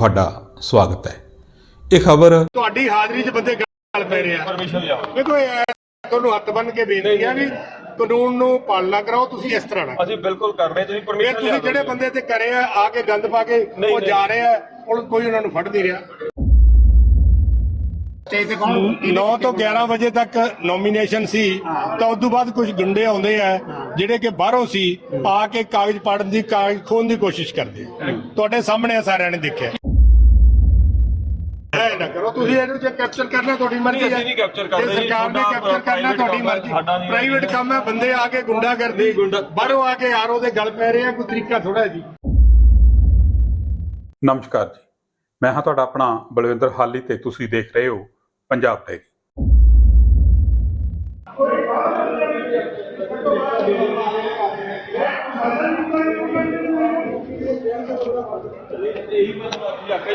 ਤੁਹਾਡਾ ਸਵਾਗਤ ਹੈ। ਇਹ ਖਬਰ ਤੁਹਾਡੀ ਹਾਜ਼ਰੀ 'ਚ ਬੰਦੇ ਗੱਲ ਪੈ ਰਹੇ। ਆ ਪਰਮਿਸ਼ਨ ਲਿਆਓ। ਦੇਖੋ ਤੁਹਾਨੂੰ ਹੱਥ ਬੰਨ ਕੇ ਬੇਨਤੀ ਆ ਵੀ ਕਾਨੂੰਨ ਨੂੰ ਪਾਲਣਾ ਕਰਾਓ ਤੁਸੀਂ ਇਸ ਤਰ੍ਹਾਂ ਨਾ ਅਸੀਂ ਬਿਲਕੁਲ ਕਰ ਰਹੇ ਤੁਸੀਂ ਪਰਮਿਸ਼ਨ ਤੁਸੀਂ ਜਿਹੜੇ ਬੰਦੇ ਤੇ ਕਰੇ ਆ ਆ ਕੇ ਗੰਦ ਪਾ ਕੇ ਉਹ। ਜਾ ਰਹੇ ਆ ਉਹ ਕੋਈ ਉਹਨਾਂ ਨੂੰ ਫੜ ਨਹੀਂ ਰਿਹਾ। 9 ਤੋਂ 11 ਵਜੇ ਤੱਕ ਨੋਮੀਨੇਸ਼ਨ ਸੀ ਤਾਂ ਉਸ ਤੋਂ ਬਾਅਦ ਕੁਝ ਗੁੰਡੇ ਆਉਂਦੇ ਆ ਜਿਹੜੇ ਕਿ ਬਾਹਰੋਂ ਸੀ ਆ ਕੇ ਕਾਗਜ਼ ਪਾੜਨ ਦੀ ਕਾਗਜ਼ ਖੋਣ ਦੀ ਕੋਸ਼ਿਸ਼ ਕਰਦੇ। ਤੁਹਾਡੇ ਸਾਹਮਣੇ ਆ ਸਾਰਿਆਂ ਨੇ ਦੇਖਿਆ। ਐ ਨਾ ਕਰੋ ਤੁਸੀਂ ਇਹਨੂੰ ਜੇ ਕੈਪਚਰ ਕਰਨਾ ਤੁਹਾਡੀ ਮਰਜ਼ੀ ਨਹੀਂ, ਹੈ ਅਸੀਂ ਨਹੀਂ capture ਕਰਦੇ ਜੇ ਜੀ, ਸਰਕਾਰ ਨੇ ਤੁਹਾਡਾ ਕੈਪਚਰ ਕਰਨਾ private ਤੁਹਾਡੀ ਕੰਮ ਹੈ, ਮਰਜ਼ੀ। ਸਾਡਾ ਨਹੀਂ ਹੈ। ਪ੍ਰਾਈਵੇਟ ਕੰਮ ਹੈ ਬੰਦੇ ਆ ਕੇ ਗੁੰਡਾ ਕਰਦੀ ਨਹੀਂ, ਗੁੰਡਾ- ਬਾਹਰੋਂ ਆ ਕੇ ਆਰੋ ਦੇ ਗਲ ਪੈ ਰਹੇ ਆ ਕੋਈ ਤਰੀਕਾ ਥੋੜਾ ਜੀ। ਨਮਸਕਾਰ ਜੀ। ਮੈਂ ਹਾਂ ਤੁਹਾਡਾ ਆਪਣਾ ਬਲਵਿੰਦਰ ਹਾਲੀ ਤੇ ਤੁਸੀਂ ਦੇਖ ਰਹੇ ਹੋ ਪੰਜਾਬ ਟੈਗ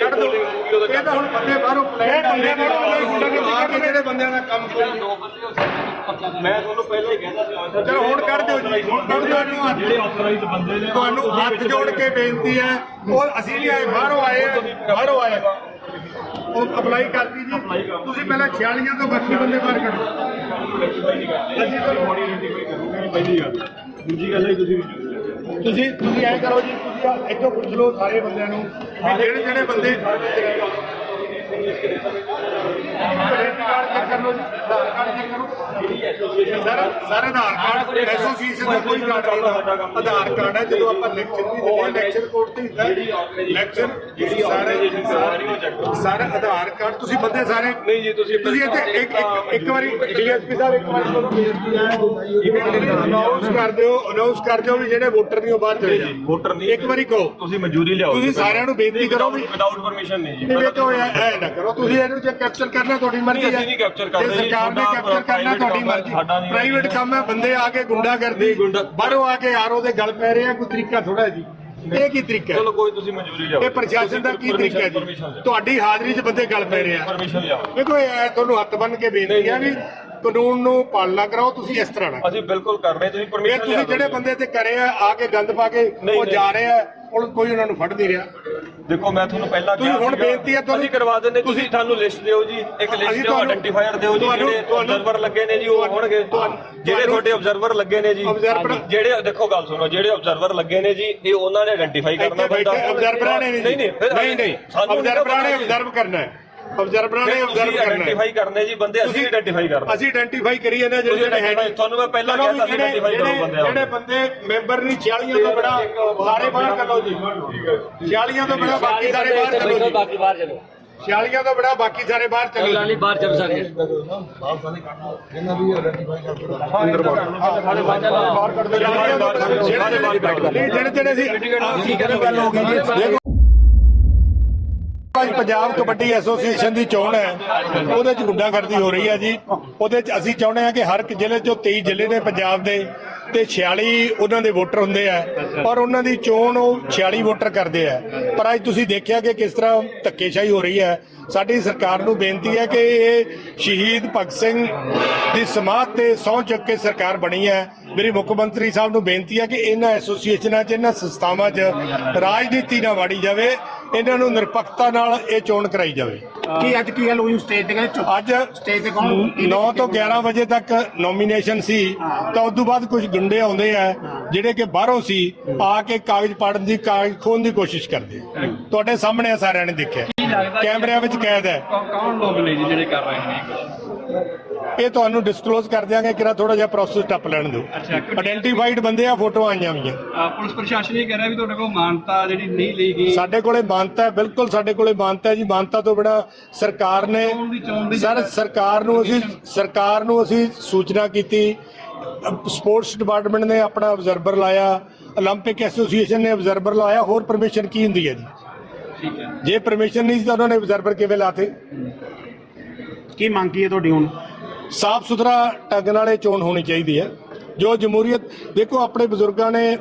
ਕੱਢ ਦੋ। ਇਹ ਤਾਂ ਹੁਣ ਬੰਦੇ ਬਾਹਰੋਂ ਪਲਾਨ ਬੰਦੇ ਬਾਹਰੋਂ ਗੁੰਡਾ ਆ ਕੇ ਜਿਹੜੇ ਬੰਦਿਆਂ ਦਾ ਕੰਮ ਕੋਈ ਮੈਂ ਤੁਹਾਨੂੰ ਪਹਿਲਾਂ ਹੀ ਕਹਿੰਦਾ ਸੀ ਚਲੋ ਹੁਣ ਕੱਢ ਦਿਓ ਜੀ। ਹੁਣ ਕੱਢ ਦਿਓ ਇਹਨੂੰ। ਜਿਹੜੇ ਆਥੋਰਾਈਜ਼ਡ ਬੰਦੇ ਨੇ ਤੁਹਾਨੂੰ ਹੱਥ ਜੋੜ ਕੇ ਬੇਨਤੀ ਹੈ। ਉਹ ਅਸੀਂ ਨਹੀਂ ਆਏ ਬਾਹਰੋਂ ਆਏ ਆ, ਬਾਹਰੋਂ ਆਏ ਉਹ ਅਪਲਾਈ ਕਰਤੀ ਜੀ। ਤੁਸੀਂ ਪਹਿਲਾਂ 46 ਤੋਂ ਬਾਕੀ ਬੰਦੇ ਬਾਹਰ ਕੱਢੋ। ਅਸੀਂ ਤੁਹਾਨੂੰ ਬੋਡੀ ਆਈਡੈਂਟੀਫਾਈ ਕਰੂਗੇ ਪਹਿਲੀ ਗੱਲ। ਦੂਜੀ ਗੱਲ ਹੈ ਤੁਸੀਂ ਤੁਸੀਂ ਤੁਸੀਂ ਐ ਕਰੋ ਜੀ ਤੁਸੀਂ ਇੱਥੋਂ ਪੁੱਛ ਲਓ ਸਾਰੇ ਬੰਦਿਆਂ ਨੂੰ ਵੀ ਜਿਹੜੇ ਜਿਹੜੇ ਬੰਦੇ sir sir Aadhaar card association ਦਾ ਕੋਈ ਕਾਰਡ ਨਹੀਂ ਹੁੰਦਾ। ਆਧਾਰ ਕਾਰਡ ਹੈ ਜਦੋਂ ਆਪਾਂ ਲੈਕਚਰ ਵੀ ਦਿੰਦੇ ਹਾਂ ਲੈਕਚਰ ਕੋਰਟ ਤੇ ਹੁੰਦਾ ਲੈਕਚਰ ਸਾਰੇ ਸਾਰੇ ਆਧਾਰ ਕਾਰਡ ਤੁਸੀਂ ਬੰਦੇ ਸਾਰੇ ਨਹੀਂ ਜੀ ਤੁਸੀਂ ਤੁਸੀਂ ਇੱਥੇ ਇੱਕ ਇੱਕ ਇੱਕ ਵਾਰੀ ਡੀਐਸਪੀ ਸਾਹਿਬ ਇੱਕ ਵਾਰੀ ਤੁਹਾਨੂੰ ਬੇਨਤੀ ਹੈ ਅਨਾਉਂਸ ਕਰ ਦਿਓ ਅਨਾਉਂਸ ਕਰ ਦਿਓ ਵੀ ਜਿਹੜੇ ਵੋਟਰ ਨਹੀਂ ਉਹ ਬਾਹਰ ਚਲੇ ਜਾਣ। ਵੋਟਰ ਨਹੀਂ। ਇੱਕ ਵਾਰੀ ਕਹੋ। ਤੁਸੀਂ ਮਨਜ਼ੂਰੀ ਲਿਆਓ ਤੁਸੀਂ ਸਾਰਿਆਂ ਨੂੰ ਬੇਨਤੀ ਕਰੋ ਵੀ ਵਿਦਆਊਟ ਪਰਮਿਸ਼ਨ ਨਹੀਂ ਜੀ ਨਹੀਂ ਵੇਖੋ ਇਹ ਐ ਨਾ ਕਰੋ। ਤੁਸੀਂ ਇਹਨੂੰ ਜੇ ਕੈਪਚਰ ਕਰਨਾ ਤੁਹਾਡੀ ਮਰਜ਼ੀ ਹੈ ਨਹੀਂ capture ਕਰਦੇ ਸਰਕਾਰ ਨੇ ਕੈਪਚਰ ਕਰਨਾ ਤੁਹਾਡੀ ਮਰਜ਼ੀ। ਪ੍ਰਾਈਵੇਟ ਕੰਮ ਹੈ ਬੰਦੇ ਆ ਕੇ ਗੁੰਡਾ ਕਰਦੀ ਨਹੀਂ, ਗੁੰਡਾ- ਬਾਹਰੋਂ ਆ ਕੇ ਆਰੋ ਦੇ ਗਲ ਪੈ ਰਹੇ ਆ ਕੋਈ ਤਰੀਕਾ ਥੋੜਾ ਜੀ। ਇਹ ਕੀ ਤਰੀਕਾ ਚਲੋ ਕੋਈ ਤੁਸੀਂ ਮਨਜ਼ੂਰੀ ਲਿਆਓ ਇਹ ਪ੍ਰਸ਼ਾਸਨ ਦਾ ਕੀ ਤਰੀਕਾ ਹੈ ਜੀ? ਲਿਆਓ। ਤੁਹਾਡੀ ਹਾਜ਼ਰੀ 'ਚ ਬੰਦੇ ਗਲ ਪੈ ਰਹੇ ਆ। ਪਰਮਿਸ਼ਨ ਲਿਆਓ ਵੇਖੋ ਇਹ ਤੁਹਾਨੂੰ ਹੱਥ ਬੰਨ ਕੇ ਬੇਨਤੀ ਹੈ ਵੀ ਕਾਨੂੰਨ ਨੂੰ ਪਾਲਣਾ ਕਰਾਓ ਤੁਸੀਂ ਇਸ ਤਰ੍ਹਾਂ ਨਾ ਅਸੀਂ ਬਿਲਕੁਲ ਕਰ ਰਹੇ ਤੁਸੀਂ ਪਰਮਿਸ਼ਨ ਤੁਸੀਂ ਜਿਹੜੇ ਬੰਦੇ ਤੇ ਕਰੇ ਆ ਆ ਕੇ ਗੰਦ ਪਾ ਕੇ ਉਹ। ਜਾ ਰਹੇ ਆ ਉਹ ਕੋਈ ਉਹਨਾਂ ਨੂੰ ਫੜ ਨਹੀਂ ਰਿਹਾ। ਦੇਖੋ ਮੈਂ ਤੁਹਾਨੂੰ ਪਹਿਲਾਂ ਤੁਸੀਂ ਹੁਣ ਸੀਗਾ, ਬੇਨਤੀ ਹੈ ਤੁਹਾਨੂੰ- ਅਸੀਂ ਕਰਵਾ ਦਿੰਦੇ ਤੁਸੀਂ ਸਾਨੂੰ ਲਿਸਟ ਦਿਓ ਜੀ ਇੱਕ ਅਸੀਂ ਲਿਸਟ ਦਿਓ ਤੁਹਾਨੂੰ- ਆਇਡੈਂਟੀਫਾਇਰ ਦਿਓ ਜੀ ਤੁਹਾਨੂੰ- ਜਿਹੜੇ ਤੁਹਾਨੂੰ- ਅਬਜ਼ਰਵਰ ਲੱਗੇ ਨੇ ਜੀ ਉਹ ਹੋਣਗੇ। ਤੁਹਾਨੂੰ- ਜਿਹੜੇ ਤੁਹਾਡੇ ਅਬਜ਼ਰਵਰ ਲੱਗੇ ਨੇ ਜੀ Observer- ਜਿਹੜੇ ਦੇਖੋ ਗੱਲ ਸੁਣੋ ਜਿਹੜੇ ਅਬਜ਼ਰਵਰ ਲੱਗੇ ਨੇ ਜੀ ਇਹ ਉਹਨਾਂ ਨੇ ਆਇਡੈਂਟੀਫਾਈ ਕਰਨਾ ਇੱਥੇ ਬੈਠੇ ਅਬਜ਼ਰਵਰਾਂ ਨੇ ਨਹੀਂ ਨਹੀਂ ਨਹੀਂ ਨਹੀਂ ਸਾਨੂੰ ਨਹੀਂ ਅਬਜ਼ਰਵਰਾਂ ਨੇ ਪਤਾ। ਜੀ। ਅਬਜ਼ਰਵ ਕਰਨਾ ਹੈ। ਅਬਜ਼ਰਵਰਾਂ ਨੇ ਤੁਸੀਂ ਅਬਜ਼ਰਵ ਕਰਨਾ। ਆਇਡੈਂਟੀਫਾਈ ਹੈ ਕਰਨੇ ਜੀ ਬੰਦੇ ਅਸੀਂ ਆਇਡੈਂਟੀਫਾਈ ਕਰਨਾ ਅਸੀਂ ਆਇਡੈਂਟੀਫਾਈ ਕਰੀ ਜਾਂਦੇ ਹਾਂ ਜਿਹੜੇ ਤੁਸੀਂ ਜਿਹੜੇ ਹੈਗੇ। ਤੁਹਾਨੂੰ ਮੈਂ ਪਹਿਲਾਂ ਚਲੋ ਕਹਿਤਾ ਸੀ ਜਿਹੜੇ- ਆਇਡੈਂਟੀਫਾਈ ਕਰੋ ਜਿਹੜੇ- ਬੰਦੇ ਆਪ। ਜਿਹੜੇ ਬੰਦੇ ਮੈਂਬਰ ਨਹੀਂ 46 ਤੋਂ ਬੜਾ ਸਾਰੇ ਬਾਹਰ ਕਰ ਲਓ ਜੀ। 46 ਤੋਂ ਬੜਾ ਬਾਕੀ ਸਾਰੇ ਬਾਹਰ ਚਲੋ ਜੀ। ਬਾਕੀ ਬਾਹਰ ਚਲੋ 46 ਤੋਂ ਬੜਾ ਬਾਕੀ ਸਾਰੇ ਬਾਹਰ ਚਲੋ ਜੀ। ਲਾਲੀ ਬਾਹਰ ਚਲੋ ਸਾਰੇ ਬਾਹਰ ਕੱਢ ਦਿਓ ਜਿਹੜੇ ਜਿਹੜੇ ਜਿਹੜੇ ਸੀ ਠੀਕ ਹੈ ਗੱਲ ਹੋ ਗਈ ਜੀ। ਅੱਜ ਪੰਜਾਬ ਕਬੱਡੀ ਐਸੋਸੀਏਸ਼ਨ ਦੀ ਚੋਣ ਹੈ। ਉਹਦੇ ਚ ਗੁੰਡਾਗਰਦੀ ਹੋ ਰਹੀ ਹੈ ਜੀ। ਉਹਦੇ ਚ ਅਸੀਂ ਚਾਹੁੰਦੇ ਹਾਂ ਕਿ ਹਰ ਇੱਕ ਜ਼ਿਲ੍ਹੇ ਚੋਂ 23 ਜ਼ਿਲ੍ਹੇ ਨੇ ਪੰਜਾਬ ਦੇ ਤੇ 46 ਉਹਨਾਂ ਦੇ ਵੋਟਰ ਹੁੰਦੇ ਆ। ਪਰ ਉਹਨਾਂ ਦੀ ਚੋਣ ਉਹ 46 ਵੋਟਰ ਕਰਦੇ ਆ। ਪਰ ਅੱਜ ਤੁਸੀਂ ਦੇਖਿਆ ਕਿ ਕਿਸ ਤਰ੍ਹਾਂ ਧੱਕੇਸ਼ਾਹੀ ਹੋ ਰਹੀ ਹੈ। ਸਾਡੀ ਸਰਕਾਰ ਨੂੰ ਬੇਨਤੀ ਹੈ ਕਿ ਇਹ ਸ਼ਹੀਦ ਭਗਤ ਸਿੰਘ ਦੀ ਸਮਾਧ ਤੇ ਸਹੁੰ ਚੁੱਕ ਕੇ ਸਰਕਾਰ ਬਣੀ ਹੈ। ਮੇਰੀ ਮੁੱਖ ਮੰਤਰੀ ਸਾਹਿਬ ਨੂੰ ਬੇਨਤੀ ਹੈ ਕਿ ਇਹਨਾਂ ਐਸੋਸੀਏਸ਼ਨਾਂ 'ਚ, ਇਹਨਾਂ ਸੰਸਥਾਵਾਂ 'ਚ ਰਾਜਨੀਤੀ ਨਾ ਵਾੜੀ ਜਾਵੇ। ਇਹਨਾਂ ਨੂੰ ਨਿਰਪੱਖਤਾ ਨਾਲ ਇਹ ਚੋਣ ਕਰਾਈ ਜਾਵੇ। ਕੀ ਅੱਜ ਕੀ ਗੱਲ ਹੋਈ? ਸਟੇਜ ਤੇ ਕਹਿੰਦੇ ਅੱਜ ਸਟੇਜ ਤੇ ਕੌਣ? 9 ਤੋਂ 11 ਵਜੇ ਤੱਕ ਨੋਮੀਨੇਸ਼ਨ ਸੀ। ਤਾਂ ਉਸ ਤੋਂ ਬਾਅਦ ਕੁਝ ਗੁੰਡੇ ਆਉਂਦੇ ਆ ਜਿਹੜੇ ਕਿ ਬਾਹਰੋਂ ਸੀ ਆ ਕੇ ਕਾਗਜ਼ ਪਾੜਨ ਦੀ ਕਾਗਜ਼ ਖੋਣ ਦੀ ਕੋਸ਼ਿਸ਼ ਕਰਦੇ। ਤੁਹਾਡੇ ਸਾਹਮਣੇ ਆ ਸਾਰਿਆਂ ਨੇ ਦੇਖਿਆ। ਕੈਮਰਿਆਂ ਵਿੱਚ ਕੈਦ ਹੈ। ਕੌਣ ਲੋਕ ਨੇ ਜੀ ਜਿਹੜੇ ਕਰ ਰਹੇ ਨੇ? ਇਹ ਤੁਹਾਨੂੰ ਡਿਸਕਲੋਜ਼ ਕਰ ਦਿਆਂਗੇ ਕਿਰਾ ਥੋੜਾ ਜਿਹਾ ਪ੍ਰੋਸੈਸ ਟੱਪ ਲੈਣ ਦਿਓ ਅੱਛਾ। ਆਇਡੈਂਟੀਫਾਈਡ ਬੰਦੇ ਆ ਫੋਟੋ ਆਈਆਂ ਹੋਈਆਂ ਪੁਲਿਸ ਪ੍ਰਸ਼ਾਸਨ ਇਹ ਕਹਿ ਰਿਹਾ ਵੀ ਤੁਹਾਡੇ ਕੋਲ ਮਾਨਤਾ ਜਿਹੜੀ ਨਹੀਂ ਲਈ ਗਈ ਸਾਡੇ ਕੋਲੇ ਮਾਨਤਾ ਹੈ ਬਿਲਕੁਲ ਸਾਡੇ ਕੋਲੇ ਮਾਨਤਾ ਹੈ ਜੀ ਮਾਨਤਾ ਤੋਂ ਬਿਨਾ ਸਰਕਾਰ ਨੇ ਚੋਣ ਦੀ- ਚੋਣ ਦੀ ਸਰ ਸਰਕਾਰ ਨੂੰ ਅਸੀਂ ਸਰਕਾਰ ਨੂੰ ਅਸੀਂ ਸੂਚਨਾ ਕੀਤੀ ਸਪੋਰਟਸ ਡਿਪਾਰਟਮੈਂਟ ਨੇ ਆਪਣਾ ਅਬਜ਼ਰਵਰ ਲਾਇਆ 올림픽 ਐਸੋਸੀਏਸ਼ਨ ਨੇ ਅਬਜ਼ਰਵਰ ਲਾਇਆ ਹੋਰ ਪਰਮਿਸ਼ਨ ਕੀ ਹੁੰਦੀ ਹੈ ਜੀ ਠੀਕ ਹੈ ਜੇ ਪਰਮਿਸ਼ਨ ਨਹੀਂ ਸੀ ਤਾਂ ਉਹਨਾਂ ਨੇ ਅਬਜ਼ਰਵਰ ਕਿਵੇਂ ਲਾਤੇ ਕੀ ਮੰਗ ਕੀ ਹੈ ਤੁਹਾਡੀ ਹੁਣ ਸਾਫ਼ ਸੁਥਰਾ ਢੰਗ ਨਾਲ ਇਹ ਚੋਣ ਹੋਣੀ ਚਾਹੀਦੀ ਹੈ। ਜੋ ਜਮਹੂਰੀਅਤ, ਦੇਖੋ ਆਪਣੇ ਬਜ਼ੁਰਗਾਂ ਨੇ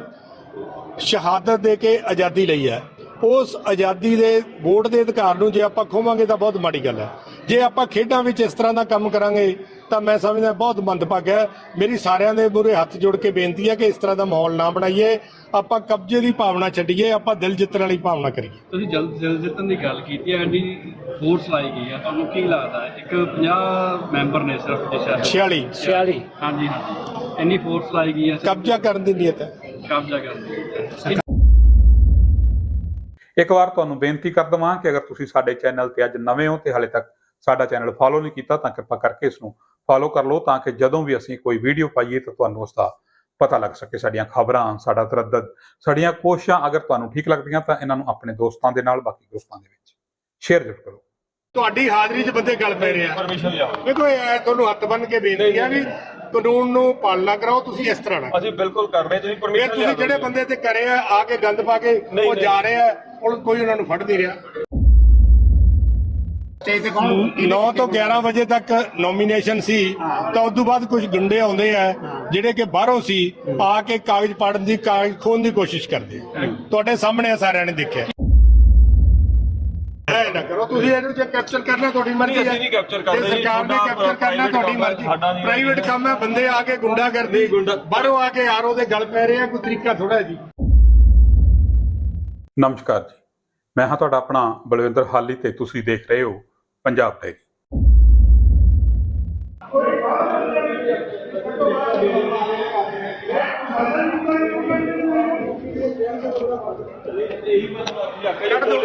ਸ਼ਹਾਦਤ ਦੇ ਕੇ ਆਜ਼ਾਦੀ ਲਈ ਹੈ। ਉਸ ਆਜ਼ਾਦੀ ਦੇ ਵੋਟ ਦੇ ਅਧਿਕਾਰ ਨੂੰ ਜੇ ਆਪਾਂ ਖੋਵਾਂਗੇ ਤਾਂ ਬਹੁਤ ਮਾੜੀ ਗੱਲ ਹੈ। ਜੇ ਆਪਾਂ ਖੇਡਾਂ ਵਿੱਚ ਇਸ ਤਰ੍ਹਾਂ ਦਾ ਕੰਮ ਕਰਾਂਗੇ ਤਾਂ ਮੈਂ ਸਮਝਦਾ ਬਹੁਤ ਮੰਦਭਾਗਾ ਹੈ। ਮੇਰੀ ਸਾਰਿਆਂ ਦੇ ਮੂਹਰੇ ਹੱਥ ਜੋੜ ਕੇ ਬੇਨਤੀ ਹੈ ਕਿ ਇਸ ਤਰ੍ਹਾਂ ਦਾ ਮਾਹੌਲ ਨਾ ਬਣਾਈਏ। ਆਪਾਂ ਕਬਜ਼ੇ ਦੀ ਭਾਵਨਾ ਛੱਡੀਏ ਆਪਾਂ ਦਿਲ ਜਿੱਤਣ ਵਾਲੀ ਭਾਵਨਾ ਕਰੀਏ। ਤੁਸੀਂ ਜਲਦ ਜਲਦ ਜਿੱਤਣ ਦੀ ਗੱਲ ਕੀਤੀ ਹੈ ਐਡੀ ਫੋਰਸ ਲਾਈ ਗਈ ਹੈ। ਤੁਹਾਨੂੰ ਕੀ ਲੱਗਦਾ? ਇੱਕ 50 ਮੈਂਬਰ ਨੇ ਸਿਰਫ ਜਿਸ ਸ਼ਹਿਰ 46 46 ਹਾਂਜੀ ਹਾਂਜੀ। ਇੰਨੀ ਫੋਰਸ ਲਾਈ ਗਈ ਹੈ। ਕਬਜ਼ਾ ਕਰਨ ਦੀ ਨੀਅਤ ਹੈ। ਕਬਜ਼ਾ ਕਰਨ ਦੀ ਇੱਕ ਵਾਰ ਤੁਹਾਨੂੰ ਬੇਨਤੀ ਕਰ ਦਵਾਂ ਕਿ ਅਗਰ ਤੁਸੀਂ ਸਾਡੇ ਚੈਨਲ ਤੇ ਅੱਜ ਨਵੇਂ ਹੋ ਤੇ ਹਾਲੇ ਤੱਕ ਸਾਡਾ ਚੈਨਲ ਫਾਲੋ ਨਹੀਂ ਕੀਤਾ ਤਾਂ ਕਿਰਪਾ ਕਰਕੇ ਇਸ ਨੂੰ ਫਾਲੋ ਕਰ ਲਓ ਤਾਂ ਕਿ ਜਦੋਂ ਵੀ ਅਸੀਂ ਕੋਈ ਵੀਡੀਓ ਪਾਈਏ ਤਾਂ ਤੁਹਾਨੂੰ ਉਸ ਦਾ ਪਤਾ ਲੱਗ ਸਕੇ ਸਾਡੀਆਂ ਖਬਰਾਂ ਸਾਡਾ ਤਰੱਦਦ ਸਾਡੀਆਂ ਕੋਸ਼ਿਸ਼ਾਂ ਅਗਰ ਤੁਹਾਨੂੰ ਠੀਕ ਲੱਗਦੀਆਂ ਤਾਂ ਇਹਨਾਂ ਨੂੰ ਆਪਣੇ ਦੋਸਤਾਂ ਦੇ ਨਾਲ ਬਾਕੀ ਗਰੁੱਪਾਂ ਦੇ ਵਿੱਚ ਸ਼ੇਅਰ ਜ਼ਰੂਰ ਕਰੋ। ਤੁਹਾਡੀ ਹਾਜ਼ਰੀ 'ਚ ਬੰਦੇ ਗੱਲ ਪੈ ਰਹੇ ਆ। ਪਰਮਿਸ਼ਨ ਲਿਆਓ। ਦੇਖੋ ਇਹ ਤੁਹਾਨੂੰ ਹੱਥ ਬੰਨ ਕੇ ਬੇਨਤੀ ਹੈ ਵੀ ਕਾਨੂੰਨ ਨੂੰ ਪਾਲਣਾ ਕਰਾਓ ਤੁਸੀਂ ਇਸ ਤਰ੍ਹਾਂ ਨਾ ਅਸੀਂ ਬਿਲਕੁਲ ਕਰ ਰਹੇ ਤੁਸੀਂ ਪਰਮਿਸ਼ਨ ਤੁਸੀਂ ਜਿਹੜੇ ਬੰਦੇ ਤੇ ਕਰੇ ਆ ਆ ਕੇ ਗੰਦ ਪਾ ਕੇ ਉਹ। ਜਾ ਰਹੇ ਆ ਉਹ ਕੋਈ ਉਹਨਾਂ ਨੂੰ ਫੜ ਨਹੀਂ ਰਿਹਾ। ਤੇ ਕੌਣ 9 ਤੋਂ 11 ਵਜੇ ਤੱਕ ਨੋਮੀਨੇਸ਼ਨ ਸੀ। ਤਾਂ ਉਸ ਤੋਂ ਬਾਅਦ ਕੁਝ ਗੁੰਡੇ ਆਉਂਦੇ ਆ ਜਿਹੜੇ ਕਿ ਬਾਹਰੋਂ ਸੀ ਆ ਕੇ ਕਾਗਜ਼ ਪਾੜਨ ਦੀ ਕਾਗਜ਼ ਖੋਣ ਦੀ ਕੋਸ਼ਿਸ਼ ਕਰਦੇ। ਤੁਹਾਡੇ ਸਾਹਮਣੇ ਸਾਰਿਆਂ ਨੇ ਦੇਖਿਆ। ਐ ਨਾ ਕਰੋ ਤੁਸੀਂ ਇਹਨੂੰ ਜੇ ਕੈਪਚਰ ਕਰਨਾ ਤੁਹਾਡੀ ਮਰਜ਼ੀ ਨਹੀਂ, ਹੈ ਅਸੀਂ ਨਹੀਂ capture ਕਰਦੇ ਜੇ ਜੀ, ਸਰਕਾਰ ਨੇ ਤੁਹਾਡਾ ਕੈਪਚਰ ਕਰਨਾ private ਤੁਹਾਡੀ ਕੰਮ ਹੈ, ਮਰਜ਼ੀ। ਸਾਡਾ ਨਹੀਂ ਹੈ। ਪ੍ਰਾਈਵੇਟ ਕੰਮ ਹੈ ਬੰਦੇ ਆ ਕੇ ਗੁੰਡਾ ਕਰਦੀ ਨਹੀਂ, ਗੁੰਡਾ- ਬਾਹਰੋਂ ਆ ਕੇ ਆਰੋ ਦੇ ਗਲ ਪੈ ਰਹੇ ਆ ਕੋਈ ਤਰੀਕਾ ਥੋੜਾ ਜੀ। ਨਮਸਕਾਰ ਜੀ। ਮੈਂ ਹਾਂ ਤੁਹਾਡਾ ਆਪਣਾ ਬਲਵਿੰਦਰ ਹਾਲੀ ਤੇ ਤੁਸੀਂ ਦੇਖ ਰਹੇ ਹੋ ਪੰਜਾਬ ਟੈਗ ਕੱਢ ਦੋ।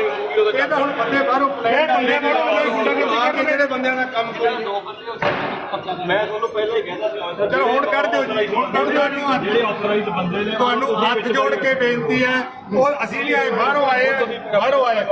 ਇਹ ਤਾਂ ਹੁਣ ਬੰਦੇ ਬਾਹਰੋਂ ਪਲਾਨ ਬੰਦੇ ਬਾਹਰੋਂ ਗੁੰਡਾ ਆ ਕੇ ਜਿਹੜੇ ਬੰਦਿਆਂ ਦਾ ਕੰਮ ਕਰੀ। ਮੈਂ ਤੁਹਾਨੂੰ ਪਹਿਲਾਂ ਹੀ ਕਹਿੰਦਾ ਸੀ ਚਲੋ ਹੁਣ ਕੱਢ ਦਿਓ ਜੀ। ਹੁਣ ਕੱਢ ਦਿਓ ਇਹਨੂੰ ਹੱਥ। ਜਿਹੜੇ ਆਥੋਰਾਈਜ਼ਡ ਬੰਦੇ ਨੇ ਤੁਹਾਨੂੰ ਹੱਥ ਜੋੜ ਕੇ ਬੇਨਤੀ ਹੈ ਉਹ ਅਸੀਂ ਨਹੀਂ ਆਏ ਬਾਹਰੋਂ ਆਏ ਬਾਹਰੋਂ ਆਏ।